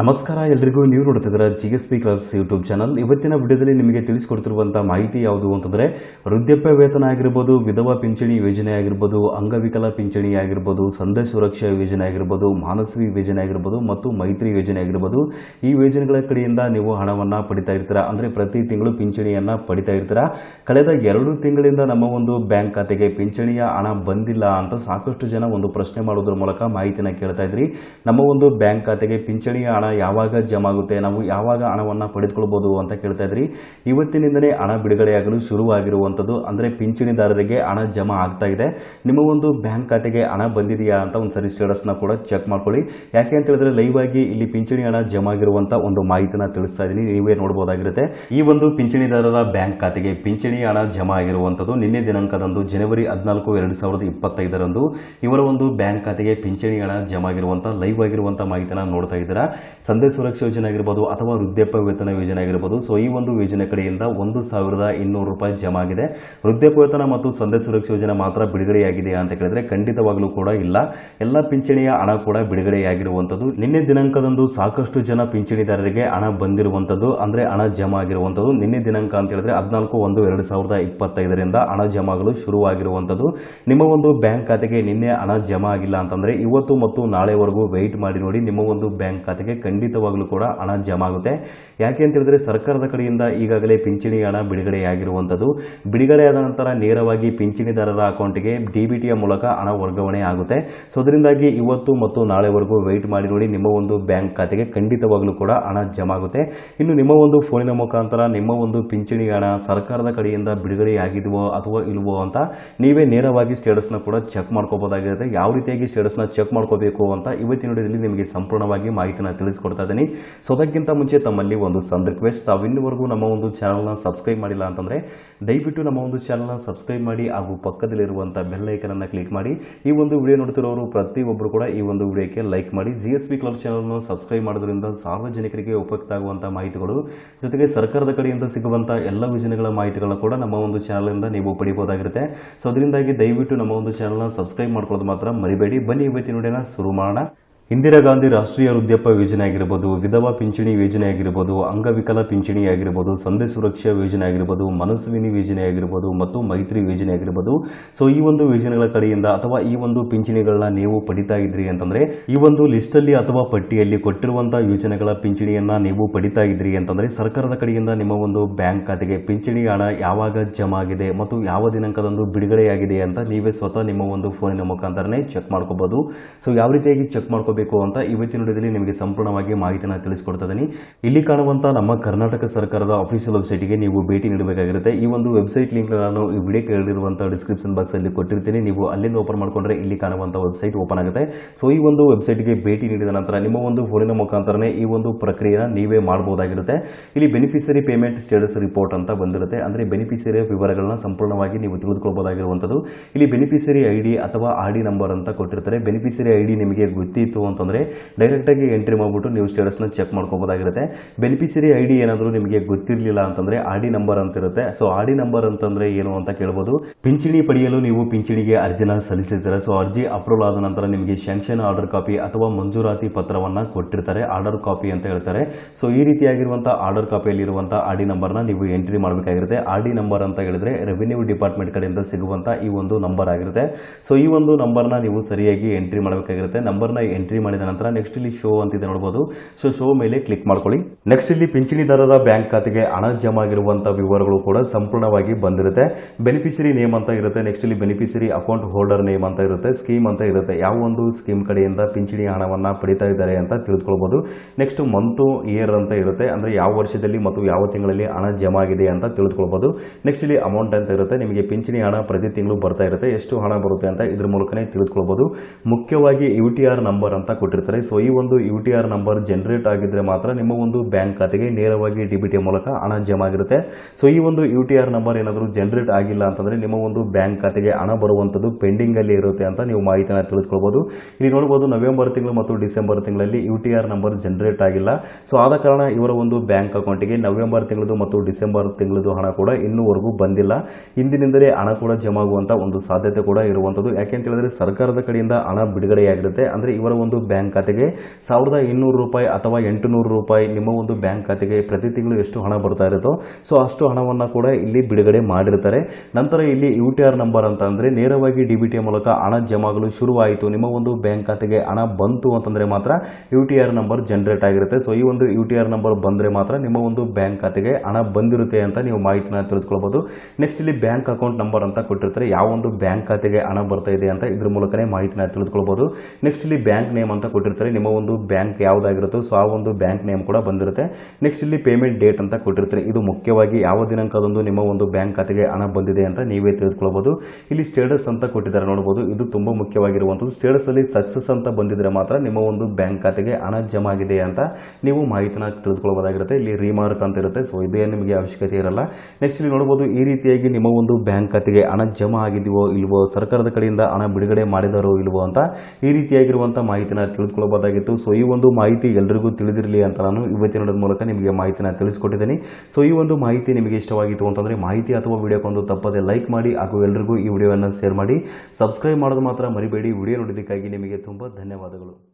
ನಮಸ್ಕಾರ, ಎಲ್ರಿಗೂ ನೀವು ನೋಡ್ತಿದ್ದೀರಾ G S P colours YouTube channel. ಇವತ್ತಿನ ವಿಡಿಯೋದಲ್ಲಿ ನಿಮಗೆ ತಿಳಿಸಿಕೊಡ್ತಿರುವಂಥ ಮಾಹಿತಿ ಯಾವುದು ಅಂತಂದರೆ ವೃದ್ಧಾಪ್ಯ ವೇತನ ಆಗಿರ್ಬೋದು, ವಿಧವಾ ಪಿಂಚಣಿ ಯೋಜನೆ ಆಗಿರ್ಬೋದು, ಅಂಗವಿಕಲ ಪಿಂಚಣಿ ಆಗಿರ್ಬೋದು ಸಂದೇಶ ಸುರಕ್ಷಾ ಯೋಜನೆ ಆಗಿರ್ಬೋದು ಮಾನಸವಿ ಯೋಜನೆ ಆಗಿರ್ಬೋದು ಮತ್ತು ಮೈತ್ರಿ ಯೋಜನೆ ಆಗಿರ್ಬೋದು, ಈ ಯೋಜನೆಗಳ ಕಡೆಯಿಂದ ನೀವು ಹಣವನ್ನು ಪಡಿತಾ ಇರ್ತೀರಾ? ಅಂದರೆ ಪ್ರತಿ ತಿಂಗಳು ಪಿಂಚಣಿಯನ್ನು ಪಡಿತಾ ಇರ್ತೀರಾ? ಕಳೆದ ಎರಡು ತಿಂಗಳಿಂದ ನಮ್ಮ ಒಂದು ಬ್ಯಾಂಕ್ ಖಾತೆಗೆ ಪಿಂಚಣಿಯ ಹಣ ಬಂದಿಲ್ಲ ಅಂತ ಸಾಕಷ್ಟು ಜನ ಒಂದು ಪ್ರಶ್ನೆ ಮಾಡೋದ್ರ ಮೂಲಕ ಮಾಹಿತಿನ ಕೇಳ್ತಾ ಇದ್ರಿ. ನಮ್ಮ ಒಂದು ಬ್ಯಾಂಕ್ ಖಾತೆಗೆ ಪಿಂಚಣಿಯ ಯಾವಾಗ ಜಮಾ ಆಗುತ್ತೆ, ನಾವು ಯಾವಾಗ ಹಣವನ್ನು ಪಡೆದುಕೊಳ್ಬೋದು ಅಂತ ಕೇಳ್ತಾ ಇದ್ರಿ. ಇವತ್ತಿನಿಂದಲೇ ಹಣ ಬಿಡುಗಡೆಯಾಗಲು ಶುರುವಾಗಿರುವಂಥದ್ದು, ಅಂದರೆ ಪಿಂಚಣಿದಾರರಿಗೆ ಹಣ ಜಮಾ ಆಗ್ತಾ ಇದೆ. ನಿಮ್ಮ ಒಂದು ಬ್ಯಾಂಕ್ ಖಾತೆಗೆ ಹಣ ಬಂದಿದೆಯಾ ಅಂತ ಒಂದು ಸರಿ ಸ್ಟೇಟಸ್ನ ಕೂಡ ಚೆಕ್ ಮಾಡ್ಕೊಳ್ಳಿ. ಯಾಕೆ ಅಂತ ಹೇಳಿದ್ರೆ ಲೈವ್ ಆಗಿ ಇಲ್ಲಿ ಪಿಂಚಣಿ ಹಣ ಜಮಾ ಆಗಿರುವಂಥ ಒಂದು ಮಾಹಿತಿನ ತಿಳಿಸ್ತಾ ಇದ್ದೀನಿ, ನೀವೇ ನೋಡ್ಬೋದಾಗಿರುತ್ತೆ. ಈ ಒಂದು ಪಿಂಚಣಿದಾರರ ಬ್ಯಾಂಕ್ ಖಾತೆಗೆ ಪಿಂಚಣಿ ಹಣ ಜಮಾ ಆಗಿರುವಂಥದ್ದು ನಿನ್ನೆ ದಿನಾಂಕದಂದು ಜನವರಿ ಹದಿನಾಲ್ಕು, ಎರಡು ಸಾವಿರದ ಇಪ್ಪತ್ತೈದರಂದು ಇವರ ಒಂದು ಬ್ಯಾಂಕ್ ಖಾತೆಗೆ ಪಿಂಚಣಿ ಹಣ ಜಮಾ ಆಗಿರುವಂಥ, ಲೈವ್ ಆಗಿರುವಂಥ ಮಾಹಿತಿನ ನೋಡ್ತಾ ಇದ್ದೀರಾ. ಸಂದೇಶ ಸುರಕ್ಷಾ ಯೋಜನೆ ಆಗಿರ್ಬೋದು ಅಥವಾ ವೃದ್ಧಾಪ್ಯ ವೇತನ ಯೋಜನೆ ಆಗಿರ್ಬೋದು. ಸೊ ಈ ಒಂದು ಯೋಜನೆ ಕಡೆಯಿಂದ ಒಂದು ಸಾವಿರದ ಇನ್ನೂರು ರೂಪಾಯಿ ಜಮಾ ಆಗಿದೆ. ವೃದ್ಧಾಪ್ಯ ವೇತನ ಮತ್ತು ಸಂದೇಶ ಸುರಕ್ಷಾ ಯೋಜನೆ ಮಾತ್ರ ಬಿಡುಗಡೆಯಾಗಿದೆ ಅಂತ ಕೇಳಿದ್ರೆ ಖಂಡಿತವಾಗಲೂ ಕೂಡ ಇಲ್ಲ. ಎಲ್ಲ ಪಿಂಚಣಿಯ ಹಣ ಕೂಡ ಬಿಡುಗಡೆಯಾಗಿರುವಂಥದ್ದು. ನಿನ್ನೆ ದಿನಾಂಕದಂದು ಸಾಕಷ್ಟು ಜನ ಪಿಂಚಣಿದಾರರಿಗೆ ಹಣ ಬಂದಿರುವಂಥದ್ದು, ಅಂದರೆ ಹಣ ಜಮಾ ಆಗಿರುವಂಥದ್ದು. ನಿನ್ನೆ ದಿನಾಂಕ ಅಂತ ಹೇಳಿದ್ರೆ ಹದಿನಾಲ್ಕು ಒಂದು ಎರಡು ಸಾವಿರದ ಇಪ್ಪತ್ತೈದರಿಂದ ಹಣ ಜಮಾಗಲು ಶುರುವಾಗಿರುವಂಥದ್ದು. ನಿಮ್ಮ ಒಂದು ಬ್ಯಾಂಕ್ ಖಾತೆಗೆ ನಿನ್ನೆ ಹಣ ಜಮಾ ಆಗಿಲ್ಲ ಅಂತಂದರೆ ಇವತ್ತು ಮತ್ತು ನಾಳೆವರೆಗೂ ವೆಯ್ಟ್ ಮಾಡಿ ನೋಡಿ ನಿಮ್ಮ ಒಂದು ಬ್ಯಾಂಕ್ ಖಾತೆಗೆ ಖಂಡಿತವಾಗ್ಲೂ ಕೂಡ ಹಣ ಜಮಾ ಆಗುತ್ತೆ ಯಾಕೆ ಅಂತ ಹೇಳಿದ್ರೆ ಸರ್ಕಾರದ ಕಡೆಯಿಂದ ಈಗಾಗಲೇ ಪಿಂಚಣಿ ಹಣ ಬಿಡುಗಡೆಯಾಗಿರುವಂಥದ್ದು. ಬಿಡುಗಡೆಯಾದ ನಂತರ ನೇರವಾಗಿ ಪಿಂಚಣಿದಾರರ ಅಕೌಂಟ್ಗೆ ಡಿ ಬಿ ಟಿಯ ಮೂಲಕ ಹಣ ವರ್ಗಾವಣೆ ಆಗುತ್ತೆ. ಸೊ, ಅದರಿಂದಾಗಿ ಇವತ್ತು ಮತ್ತು ನಾಳೆವರೆಗೂ ವೆಯ್ಟ್ ಮಾಡಿ ನೋಡಿ ನಿಮ್ಮ ಒಂದು ಬ್ಯಾಂಕ್ ಖಾತೆಗೆ ಖಂಡಿತವಾಗಲೂ ಕೂಡ ಹಣ ಜಮಾ ಆಗುತ್ತೆ ಇನ್ನು ನಿಮ್ಮ ಒಂದು ಫೋನಿನ ಮುಖಾಂತರ ನಿಮ್ಮ ಒಂದು ಪಿಂಚಣಿ ಹಣ ಸರ್ಕಾರದ ಕಡೆಯಿಂದ ಬಿಡುಗಡೆಯಾಗಿದೆಯೋ ಅಥವಾ ಇಲ್ವೋ ಅಂತ ನೀವೇ ನೇರವಾಗಿ ಸ್ಟೇಟಸ್ನ ಕೂಡ ಚೆಕ್ ಮಾಡ್ಕೋಬೋದಾಗಿರುತ್ತೆ. ಯಾವ ರೀತಿಯಾಗಿ ಸ್ಟೇಟಸ್ನ ಚೆಕ್ ಮಾಡ್ಕೋಬೇಕು ಅಂತ ಇವತ್ತಿನ ನಿಮಗೆ ಸಂಪೂರ್ಣವಾಗಿ ಮಾಹಿತಿನ ತಿಳಿಸ್ಕೊಡ್ತಾ ಇದ್ದೀನಿ. ಸೊ ಅದಕ್ಕಿಂತ ಮುಂಚೆ ತಮ್ಮಲ್ಲಿ ಒಂದು ಸಣ್ಣ ರಿಕ್ವೆಸ್ಟ್ ತಾವು ನಮ್ಮ ಒಂದು ಚಾನಲ್ನ ಸಬ್ಸ್ಕ್ರೈಬ್ ಮಾಡಿಲ್ಲ ಅಂತಂದರೆ, ದಯವಿಟ್ಟು ನಮ್ಮ ಒಂದು ಚಾನಲ್ನ ಸಬ್ಸ್ಕ್ರೈಬ್ ಮಾಡಿ ಹಾಗೂ ಪಕ್ಕದಲ್ಲಿರುವಂಥ ಬೆಲ್ಲೈಕನನ್ನು ಕ್ಲಿಕ್ ಮಾಡಿ. ಈ ಒಂದು ವಿಡಿಯೋ ನೋಡ್ತಿರೋರು ಪ್ರತಿಯೊಬ್ಬರು ಕೂಡ ಈ ಒಂದು ವಿಡಿಯೋಕ್ಕೆ ಲೈಕ್ ಮಾಡಿ. ಜಿ ಎಸ್ ಬಿ ಕ್ಲಬ್ ಚಾನಲ್ನ ಸಬ್ಸ್ಕ್ರೈಬ್ ಮಾಡೋದ್ರಿಂದ ಸಾರ್ವಜನಿಕರಿಗೆ ಉಪಯುಕ್ತ ಆಗುವಂಥ ಮಾಹಿತಿಗಳು, ಜೊತೆಗೆ ಸರ್ಕಾರದ ಕಡೆಯಿಂದ ಸಿಗುವಂಥ ಎಲ್ಲ ಯೋಜನೆಗಳ ಮಾಹಿತಿಗಳನ್ನ ಕೂಡ ನಮ್ಮ ಒಂದು ಚಾನಲಿಂದ ನೀವು ಪಡಿಬೋದಾಗಿರುತ್ತೆ ಸೊ ಅದರಿಂದಾಗಿ ದಯವಿಟ್ಟು ನಮ್ಮ ಒಂದು ಚಾನಲ್ನ ಸಬ್ಸ್ಕ್ರೈಬ್ ಮಾಡ್ಕೊಳ್ಳೋದು ಮಾತ್ರ ಮರಿಬೇಡಿ. ಬನ್ನಿ, ಇವತ್ತಿನ ವಿಡಿಯೋನ ಶುರು ಮಾಡೋಣ. ಇಂದಿರಾ ಗಾಂಧಿ ರಾಷ್ಟ್ರೀಯ ವೃದ್ಧಾಪ್ಯ ಯೋಜನೆ ಆಗಿರ್ಬೋದು ವಿಧವಾ ಪಿಂಚಣಿ ಯೋಜನೆ ಆಗಿರ್ಬೋದು ಅಂಗವಿಕಲ ಪಿಂಚಣಿ ಆಗಿರ್ಬೋದು ಸಂಧಿ ಸುರಕ್ಷಾ ಯೋಜನೆ ಆಗಿರ್ಬೋದು ಮನಸ್ವಿನಿ ಯೋಜನೆ ಆಗಿರ್ಬೋದು ಮತ್ತು ಮೈತ್ರಿ ಯೋಜನೆ ಆಗಿರ್ಬೋದು ಸೊ ಈ ಒಂದು ಯೋಜನೆಗಳ ಕಡೆಯಿಂದ ಅಥವಾ ಈ ಒಂದು ಪಿಂಚಣಿಗಳನ್ನ ನೀವು ಪಡಿತಾ ಇದ್ರಿ ಅಂತಂದ್ರೆ, ಈ ಒಂದು ಲಿಸ್ಟ್ ಅಲ್ಲಿ ಅಥವಾ ಪಟ್ಟಿಯಲ್ಲಿ ಕೊಟ್ಟಿರುವಂತಹ ಯೋಜನೆಗಳ ಪಿಂಚಣಿಯನ್ನ ನೀವು ಪಡಿತಾ ಇದ್ರಿ ಅಂತಂದ್ರೆ, ಸರ್ಕಾರದ ಕಡೆಯಿಂದ ನಿಮ್ಮ ಒಂದು ಬ್ಯಾಂಕ್ ಖಾತೆಗೆ ಪಿಂಚಣಿ ಹಣ ಯಾವಾಗ ಜಮಾ ಆಗಿದೆ ಮತ್ತು ಯಾವ ದಿನಾಂಕದಂದು ಬಿಡುಗಡೆಯಾಗಿದೆ ಅಂತ ನೀವೇ ಸ್ವತಃ ನಿಮ್ಮ ಒಂದು ಫೋನಿನ ಮುಖಾಂತರನೇ ಚೆಕ್ ಮಾಡ್ಕೋಬಹುದು ಸೊ ಯಾವ ರೀತಿಯಾಗಿ ಚೆಕ್ ಮಾಡ್ಕೋಬೇಕು ಅಂತ ಇವತ್ತಿನ ವಿಡಿಯೋದಲ್ಲಿ ನಿಮಗೆ ಸಂಪೂರ್ಣವಾಗಿ ಮಾಹಿತಿನ ತಿಳಿಸ್ಕೊಡ್ತಾ ಇದ್ದೀನಿ. ಇಲ್ಲಿ ಕಾಣುವಂತಹ ನಮ್ಮ ಕರ್ನಾಟಕ ಸರ್ಕಾರದ ಅಫಿಷಿಯಲ್ ವೆಬ್ಸೈಟ್ಗೆ ನೀವು ಭೇಟಿ ನೀಡಬೇಕಾಗಿರುತ್ತೆ. ಈ ಒಂದು ವೆಬ್ಸೈಟ್ ಲಿಂಕ್ ನಾನು ಈ ವಿಡಿಯೋ ಕೇಳಿರುವಂತಹ ಡಿಸ್ಕ್ರಿಪ್ಷನ್ ಬಾಕ್ಸ್ ಅಲ್ಲಿ ಕೊಟ್ಟಿರ್ತೀನಿ. ನೀವು ಅಲ್ಲಿಂದ ಓಪನ್ ಮಾಡಿಕೊಂಡ್ರೆ ಇಲ್ಲಿ ಕಾಣುವಂತ ವೆಬ್ಸೈಟ್ ಓಪನ್ ಆಗುತ್ತೆ. ಸೊ ಈ ಒಂದು ವೆಬ್ಸೈಟ್ಗೆ ಭೇಟಿ ನೀಡಿದ ನಂತರ ನಿಮ್ಮ ಒಂದು ಫೋನಿನ ಮುಖಾಂತರನೇ ಈ ಒಂದು ಪ್ರಕ್ರಿಯೆ ನೀವೇ ಮಾಡಬಹುದಾಗಿರುತ್ತೆ. ಇಲ್ಲಿ ಬೆನಿಫಿಷರಿ ಪೇಮೆಂಟ್ ಸ್ಟೇಟಸ್ ರಿಪೋರ್ಟ್ ಅಂತ ಬಂದಿರುತ್ತೆ. ಅಂದ್ರೆ ಬೆನಿಫಿಷರಿಯ ವಿವರಗಳನ್ನ ಸಂಪೂರ್ಣವಾಗಿ ನೀವು ತಿಳಿದುಕೊಳ್ಬಹುದಾಗಿರುವಂಥದ್ದು ಇಲ್ಲಿ ಬೆನಿಫಿಷರಿ ಐ ಡಿ ಅಥವಾ ಆರ್ ನಂಬರ್ ಅಂತ ಕೊಟ್ಟಿರ್ತಾರೆ. ಬೆನಿಫಿಷರಿ ಐ ನಿಮಗೆ ಗೊತ್ತಿತ್ತು ಅಂತಂದ್ರೆ ಡೈರೆಕ್ಟ್ ಆಗಿ ಎಂಟ್ರಿ ಮಾಡಿಬಿಟ್ಟು ನೀವು ಸ್ಟೇಟಸ್ನ ಚೆಕ್ ಮಾಡ್ಕೋಬೋದಾಗಿರುತ್ತೆ. ಬೆನಿಫಿಷರಿ ಐ ಡಿ ಏನಾದರೂ ನಿಮಗೆ ಗೊತ್ತಿರಲಿಲ್ಲ ಅಂತಂದ್ರೆ ಆರ್ ಡಿ ನಂಬರ್ ಅಂತ ಇರುತ್ತೆ. ಸೊ ಆರ್ ಡಿ ನಂಬರ್ ಅಂತಂದ್ರೆ ಏನು ಅಂತ ಕೇಳಬಹುದು ಪಿಂಚಣಿ ಪಡೆಯಲು ನೀವು ಪಿಂಚಣಿಗೆ ಅರ್ಜಿನ ಸಲ್ಲಿಸಿರ್ತಾರೆ. ಸೊ ಅರ್ಜಿ ಅಪ್ರೂವಲ್ ಆದ ನಂತರ ನಿಮಗೆ ಶಾಂಕ್ಷನ್ ಆರ್ಡರ್ ಕಾಪಿ ಅಥವಾ ಮಂಜೂರಾತಿ ಪತ್ರವನ್ನ ಕೊಟ್ಟಿರ್ತಾರೆ. ಆರ್ಡರ್ ಕಾಪಿ ಅಂತ ಹೇಳ್ತಾರೆ. ಸೊ ಈ ರೀತಿಯಾಗಿರುವಂಥ ಆರ್ಡರ್ ಕಾಪಿಯಲ್ಲಿ ಇರುವಂತಹ ಆರ್ ಡಿ ನಂಬರ್ನ ನೀವು ಎಂಟ್ರಿ ಮಾಡಬೇಕಾಗಿರುತ್ತೆ. ಆರ್ ಡಿ ನಂಬರ್ ಅಂತ ಹೇಳಿದ್ರೆ ರೆವಿನ್ಯೂ ಡಿಪಾರ್ಟ್ಮೆಂಟ್ ಕಡೆಯಿಂದ ಸಿಗುವಂಥ ಈ ಒಂದು ನಂಬರ್ ಆಗಿರುತ್ತೆ. ಸೊ ಈ ಒಂದು ನಂಬರ್ನ ನೀವು ಸರಿಯಾಗಿ ಎಂಟ್ರಿ ಮಾಡಬೇಕಾಗಿರುತ್ತೆ. ನಂಬರ್ನ ಎಂಟ್ರಿ ಮಾಡಿದ ನಂತರ ನೆಕ್ಸ್ಟ್ ಇಲ್ಲಿ ಶೋ ಅಂತಿದೆ ನೋಡಬಹುದು ಸೊ ಶೋ ಮೇಲೆ ಕ್ಲಿಕ್ ಮಾಡ್ಕೊಳ್ಳಿ. ನೆಕ್ಸ್ಟ್ ಇಲ್ಲಿ ಪಿಂಚಣಿದಾರರ ಬ್ಯಾಂಕ್ ಖಾತೆಗೆ ಹಣ ಜಮಾ ಆಗಿರುವಂತಹ ವಿವರಗಳು ಕೂಡ ಸಂಪೂರ್ಣವಾಗಿ ಬಂದಿರುತ್ತೆ. ಬೆನಿಫಿಷರಿ ನೇಮ್ ಅಂತ ಇರುತ್ತೆ. ನೆಕ್ಸ್ಟ್ ಇಲ್ಲಿ ಬೆನಿಫಿಷರಿ ಅಕೌಂಟ್ ಹೋಲ್ಡರ್ ನೇಮ್ ಅಂತ ಇರುತ್ತೆ. ಸ್ಕೀಮ್ ಅಂತ ಇರುತ್ತೆ. ಯಾವ ಒಂದು ಸ್ಕೀಮ್ ಕಡೆಯಿಂದ ಪಿಂಚಣಿ ಹಣವನ್ನ ಪಡಿತಾ ಇದ್ದಾರೆ ಅಂತ ತಿಳಿದುಕೊಳ್ಳಬಹುದು ನೆಕ್ಸ್ಟ್ ಮಂತ್ ಇಯರ್ ಅಂತ ಇರುತ್ತೆ. ಅಂದ್ರೆ ಯಾವ ವರ್ಷದಲ್ಲಿ ಮತ್ತು ಯಾವ ತಿಂಗಳಲ್ಲಿ ಹಣ ಜಮಾ ಆಗಿದೆ ಅಂತ ತಿಳಿದುಕೊಳ್ಳಬಹುದು ನೆಕ್ಸ್ಟ್ ಇಲ್ಲಿ ಅಮೌಂಟ್ ಅಂತ ಇರುತ್ತೆ. ನಿಮಗೆ ಪಿಂಚಣಿ ಹಣ ಪ್ರತಿ ತಿಂಗಳು ಬರ್ತಾ ಇರುತ್ತೆ. ಎಷ್ಟು ಹಣ ಬರುತ್ತೆ ಅಂತ ಇದ್ರ ಮೂಲಕನೇ ತಿಳಿದುಕೊಳ್ಬಹುದು ಮುಖ್ಯವಾಗಿ ಯು ಟಿ ಆರ್ ನಂಬರ್ ಕೊಟ್ಟಿರ್ತಾರೆ. ಸೊ ಈ ಒಂದು U T R number generate ಆಗಿದ್ರೆ ಮಾತ್ರ ನಿಮ್ಮ ಒಂದು ಬ್ಯಾಂಕ್ ಖಾತೆಗೆ ನೇರವಾಗಿ ಡಿ ಬಿ ಟಿ ಮೂಲಕ ಹಣ ಜಮಾ ಆಗಿರುತ್ತೆ. ಸೊ ಈ ಒಂದು ಯು ಟಿ ಆರ್ ನಂಬರ್ ಏನಾದರೂ ಜನರೇಟ್ ಆಗಿಲ್ಲ ಅಂತಂದರೆ ನಿಮ್ಮ ಒಂದು ಬ್ಯಾಂಕ್ ಖಾತೆಗೆ ಹಣ ಬರುವಂಥದ್ದು ಪೆಂಡಿಂಗ್ ಅಲ್ಲಿ ಇರುತ್ತೆ ಅಂತ ನೀವು ಮಾಹಿತಿನ ತಿಳಿದುಕೊಳ್ಬೋದು. ಇಲ್ಲಿ ನೋಡಬಹುದು ನವೆಂಬರ್ ತಿಂಗಳು ಮತ್ತು ಡಿಸೆಂಬರ್ ತಿಂಗಳಲ್ಲಿ U T R number generate ಆಗಿಲ್ಲ. ಸೊ ಆದ ಕಾರಣ ಇವರ ಒಂದು ಬ್ಯಾಂಕ್ ಅಕೌಂಟಿಗೆ ನವೆಂಬರ್ ತಿಂಗಳದು ಮತ್ತು ಡಿಸೆಂಬರ್ ತಿಂಗಳದು ಹಣ ಕೂಡ ಇನ್ನೂವರೆಗೂ ಬಂದಿಲ್ಲ. ಇಂದಿನಿಂದಲೇ ಹಣ ಕೂಡ ಜಮಾ ಆಗುವಂತ ಒಂದು ಸಾಧ್ಯತೆ ಕೂಡ ಇರುವಂಥದ್ದು. ಯಾಕೆ ಅಂತ ಹೇಳಿದ್ರೆ ಸರ್ಕಾರದ ಕಡೆಯಿಂದ ಹಣ ಬಿಡುಗಡೆಯಾಗಿರುತ್ತೆ. ಅಂದರೆ ಇವರ ಒಂದು ಒಂದು ಬ್ಯಾಂಕ್ ಖಾತೆಗೆ ಸಾವಿರದ ಇನ್ನೂರು ರೂಪಾಯಿ ಅಥವಾ ಎಂಟುನೂರು ರೂಪಾಯಿ ನಿಮ್ಮ ಒಂದು ಬ್ಯಾಂಕ್ ಖಾತೆಗೆ ಪ್ರತಿ ತಿಂಗಳು ಎಷ್ಟು ಹಣ ಬರ್ತಾ ಇರುತ್ತೋ, ಸೊ ಅಷ್ಟು ಹಣವನ್ನು ಕೂಡ ಇಲ್ಲಿ ಬಿಡುಗಡೆ ಮಾಡಿರ್ತಾರೆ. ನಂತರ ಇಲ್ಲಿ ಯು ಟಿ ಆರ್ ನಂಬರ್ ಅಂತ ನೇರವಾಗಿ ಡಿ ಬಿ ಟಿ ಮೂಲಕ ಹಣ ಜಮಾಗಲು ಶುರುವಾಯಿತು. ನಿಮ್ಮ ಒಂದು ಬ್ಯಾಂಕ್ ಖಾತೆಗೆ ಹಣ ಬಂತು ಅಂತಂದರೆ ಮಾತ್ರ U T R number generate ಆಗಿರುತ್ತೆ. ಸೊ ಈ ಒಂದು ಯು ಟಿ ಆರ್ ನಂಬರ್ ಬಂದರೆ ಮಾತ್ರ ನಿಮ್ಮ ಒಂದು ಬ್ಯಾಂಕ್ ಖಾತೆಗೆ ಹಣ ಬಂದಿರುತ್ತೆ ಅಂತ ನೀವು ಮಾಹಿತಿನ ತಿಳಿದುಕೊಳ್ಬೋದು ನೆಕ್ಸ್ಟ್ ಇಲ್ಲಿ ಬ್ಯಾಂಕ್ ಅಕೌಂಟ್ ನಂಬರ್ ಅಂತ ಕೊಟ್ಟಿರ್ತಾರೆ. ಯಾವ ಒಂದು ಬ್ಯಾಂಕ್ ಖಾತೆಗೆ ಹಣ ಬರ್ತಾ ಇದೆ ಅಂತ ಇದ್ರ ಮೂಲಕನೇ ಮಾಹಿತಿನ ತಿಳಿದುಕೊಳ್ಬೋದು ನೆಕ್ಸ್ಟ್ ಇಲ್ಲಿ ಬ್ಯಾಂಕ್ ಅಂತ ಕೊಟ್ಟಿರ್ತಾರೆ. ನಿಮ್ಮ ಒಂದು ಬ್ಯಾಂಕ್ ಯಾವುದಾಗಿರುತ್ತೋ, ಸೊ ಆ ಒಂದು ಬ್ಯಾಂಕ್ ನೇಮ್ ಕೂಡ ಬಂದಿರುತ್ತೆ. ನೆಕ್ಸ್ಟ್ ಇಲ್ಲಿ ಪೇಮೆಂಟ್ ಡೇಟ್ ಅಂತ ಕೊಟ್ಟಿರ್ತಾರೆ. ಇದು ಮುಖ್ಯವಾಗಿ ಯಾವ ದಿನಾಂಕದಂದು ನಿಮ್ಮ ಒಂದು ಬ್ಯಾಂಕ್ ಖಾತೆಗೆ ಹಣ ಬಂದಿದೆ ಅಂತ ನೀವೇ ತಿಳಿದುಕೊಳ್ಬೋದು ಇಲ್ಲಿ ಸ್ಟೇಟಸ್ ಅಂತ ಕೊಟ್ಟಿದ್ದಾರೆ ನೋಡ್ಬೋದು. ಇದು ತುಂಬಾ ಮುಖ್ಯವಾಗಿರುವಂಥದ್ದು. ಸ್ಟೇಟಸ್ ಅಲ್ಲಿ ಸಕ್ಸಸ್ ಅಂತ ಬಂದಿದ್ರೆ ಮಾತ್ರ ನಿಮ್ಮ ಒಂದು ಬ್ಯಾಂಕ್ ಖಾತೆಗೆ ಹಣ ಜಮಾ ಆಗಿದೆ ಅಂತ ನೀವು ಮಾಹಿತಿನ ತಿಳಿದುಕೊಳ್ಳಬಹುದಾಗಿರುತ್ತೆ ಇಲ್ಲಿ ರಿಮಾರ್ಕ್ ಅಂತ ಇರುತ್ತೆ. ಸೊ ಇದೇ ನಿಮಗೆ ಅವಶ್ಯಕತೆ ಇರಲ್ಲ. ನೆಕ್ಸ್ಟ್ ಇಲ್ಲಿ ನೋಡಬಹುದು ಈ ರೀತಿಯಾಗಿ ನಿಮ್ಮ ಒಂದು ಬ್ಯಾಂಕ್ ಖಾತೆಗೆ ಹಣ ಜಮಾ ಆಗಿದೆಯೋ ಇಲ್ವೋ, ಸರ್ಕಾರದ ಕಡೆಯಿಂದ ಹಣ ಬಿಡುಗಡೆ ಮಾಡಿದಾರೋ ಇಲ್ವೋ ಅಂತ ಈ ರೀತಿಯಾಗಿರುವಂಥ ಮಾಹಿತಿನ ತಿಳಿದುಕೊಳ್ಳಬಹುದಾಗಿತ್ತು. ಸೊ ಈ ಒಂದು ಮಾಹಿತಿ ಎಲ್ರಿಗೂ ತಿಳಿದಿರಲಿ ಅಂತ ನಾನು ಇವತ್ತಿನ ಮೂಲಕ ನಿಮಗೆ ಮಾಹಿತಿನ ತಿಳಿಸ್ಕೊಟ್ಟಿದ್ದೀನಿ. ಸೊ ಈ ಒಂದು ಮಾಹಿತಿ ನಿಮಗೆ ಇಷ್ಟವಾಗಿತ್ತು ಅಂತಂದರೆ ಮಾಹಿತಿ ಅಥವಾ ವಿಡಿಯೋಕ್ಕೊಂದು ತಪ್ಪದೆ ಲೈಕ್ ಮಾಡಿ, ಹಾಗೂ ಎಲ್ಲರಿಗೂ ಈ ವಿಡಿಯೋವನ್ನು ಶೇರ್ ಮಾಡಿ. ಸಬ್ಸ್ಕ್ರೈಬ್ ಮಾಡೋದು ಮಾತ್ರ ಮರಿಬೇಡಿ. ವಿಡಿಯೋ ನೋಡಿದ್ದಕ್ಕಾಗಿ ನಿಮಗೆ ತುಂಬ ಧನ್ಯವಾದಗಳು.